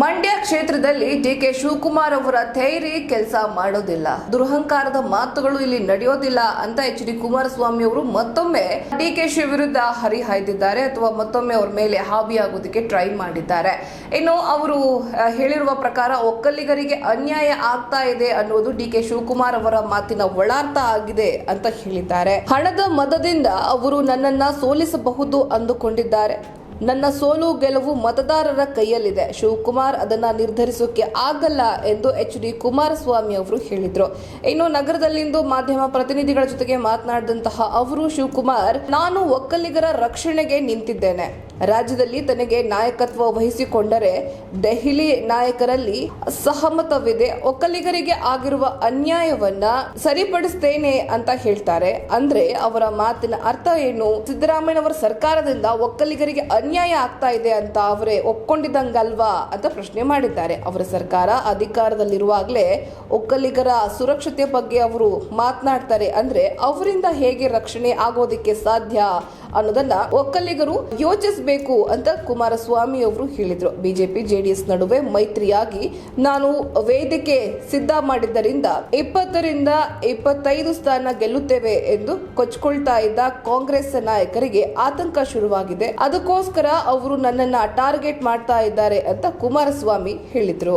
ಮಂಡ್ಯ ಕ್ಷೇತ್ರದಲ್ಲಿ D K Shivakumar ಅವರ ಧೈರ್ಯ ಕೆಲಸ ಮಾಡೋದಿಲ್ಲ. ದುರಹಂಕಾರದ ಮಾತುಗಳು ಇಲ್ಲಿ ನಡೆಯೋದಿಲ್ಲ ಅಂತ ಎಚ್ ಡಿ ಕುಮಾರಸ್ವಾಮಿ ಅವರು ಮತ್ತೊಮ್ಮೆ ಡಿ ಕೆ ಶಿ ವಿರುದ್ಧ ಹರಿಹಾಯ್ದಿದ್ದಾರೆ ಅಥವಾ ಮತ್ತೊಮ್ಮೆ ಅವ್ರ ಮೇಲೆ ಹಾವಿಯಾಗೋದಕ್ಕೆ ಟ್ರೈ ಮಾಡಿದ್ದಾರೆ. ಇನ್ನು ಅವರು ಹೇಳಿರುವ ಪ್ರಕಾರ ಒಕ್ಕಲಿಗರಿಗೆ ಅನ್ಯಾಯ ಆಗ್ತಾ ಇದೆ ಅನ್ನೋದು ಡಿ ಕೆ ಶಿವಕುಮಾರ್ ಅವರ ಮಾತಿನ ಒಳಾರ್ಥ ಆಗಿದೆ ಅಂತ ಹೇಳಿದ್ದಾರೆ. ಹಣದ ಮದದಿಂದ ಅವರು ನನ್ನನ್ನ ಸೋಲಿಸಬಹುದು ಅಂದುಕೊಂಡಿದ್ದಾರೆ. ನನ್ನ ಸೋಲು ಗೆಲುವು ಮತದಾರರ ಕೈಯಲ್ಲಿದೆ. ಶಿವಕುಮಾರ್ ಅದನ್ನ ನಿರ್ಧರಿಸೋಕೆ ಆಗಲ್ಲ ಎಂದು ಎಚ್ ಡಿ ಕುಮಾರಸ್ವಾಮಿ ಅವರು ಹೇಳಿದ್ರು. ಇನ್ನು ನಗರದಲ್ಲಿಂದು ಮಾಧ್ಯಮ ಪ್ರತಿನಿಧಿಗಳ ಜೊತೆಗೆ ಮಾತನಾಡಿದಂತಹ ಅವರು, ಶಿವಕುಮಾರ್, ನಾನು ಒಕ್ಕಲಿಗರ ರಕ್ಷಣೆಗೆ ನಿಂತಿದ್ದೇನೆ. ರಾಜ್ಯದಲ್ಲಿ ತನಗೆ ನಾಯಕತ್ವ ವಹಿಸಿಕೊಂಡರೆ ದೆಹಲಿ ನಾಯಕರಲ್ಲಿ ಸಹಮತವಿದೆ ಒಕ್ಕಲಿಗರಿಗೆ ಆಗಿರುವ ಅನ್ಯಾಯವನ್ನ ಸರಿಪಡಿಸ್ತೇನೆ ಅಂತ ಹೇಳ್ತಾರೆ. ಅಂದ್ರೆ ಅವರ ಮಾತಿನ ಅರ್ಥ ಏನು? ಸಿದ್ದರಾಮಯ್ಯನವರ ಸರ್ಕಾರದಿಂದ ಒಕ್ಕಲಿಗರಿಗೆ ಅನ್ಯಾಯ ಆಗ್ತಾ ಇದೆ ಅಂತ ಅವರೇ ಒಪ್ಕೊಂಡಿದ್ದಂಗಲ್ವಾ ಅಂತ ಪ್ರಶ್ನೆ ಮಾಡಿದ್ದಾರೆ. ಅವರ ಸರ್ಕಾರ ಅಧಿಕಾರದಲ್ಲಿರುವಾಗಲೇ ಒಕ್ಕಲಿಗರ ಸುರಕ್ಷತೆ ಬಗ್ಗೆ ಅವರು ಮಾತನಾಡ್ತಾರೆ. ಅಂದ್ರೆ ಅವರಿಂದ ಹೇಗೆ ರಕ್ಷಣೆ ಆಗೋದಕ್ಕೆ ಸಾಧ್ಯ ಅನ್ನೋದನ್ನ ಒಕ್ಕಲಿಗರು ಯೋಚಿಸಬೇಕು ಅಂತ ಕುಮಾರಸ್ವಾಮಿ ಅವರು ಹೇಳಿದ್ರು. ಬಿಜೆಪಿ, ಜೆಡಿಎಸ್ ನಡುವೆ ಮೈತ್ರಿಯಾಗಿ ನಾನು ವೇದಿಕೆ ಸಿದ್ಧ ಮಾಡಿದ್ದರಿಂದ ಇಪ್ಪತ್ತರಿಂದ ಇಪ್ಪತ್ತೈದು ಸ್ಥಾನ ಗೆಲ್ಲುತ್ತೇವೆ ಎಂದು ಕೊಚ್ಕೊಳ್ತಾ ಇದ್ದ ಕಾಂಗ್ರೆಸ್ ನಾಯಕರಿಗೆ ಆತಂಕ ಶುರುವಾಗಿದೆ. ಅದಕ್ಕೋಸ್ಕರ ಅವರು ನನ್ನನ್ನು ಟಾರ್ಗೆಟ್ ಮಾಡ್ತಾ ಇದ್ದಾರೆ ಅಂತ ಕುಮಾರಸ್ವಾಮಿ ಹೇಳಿದ್ರು.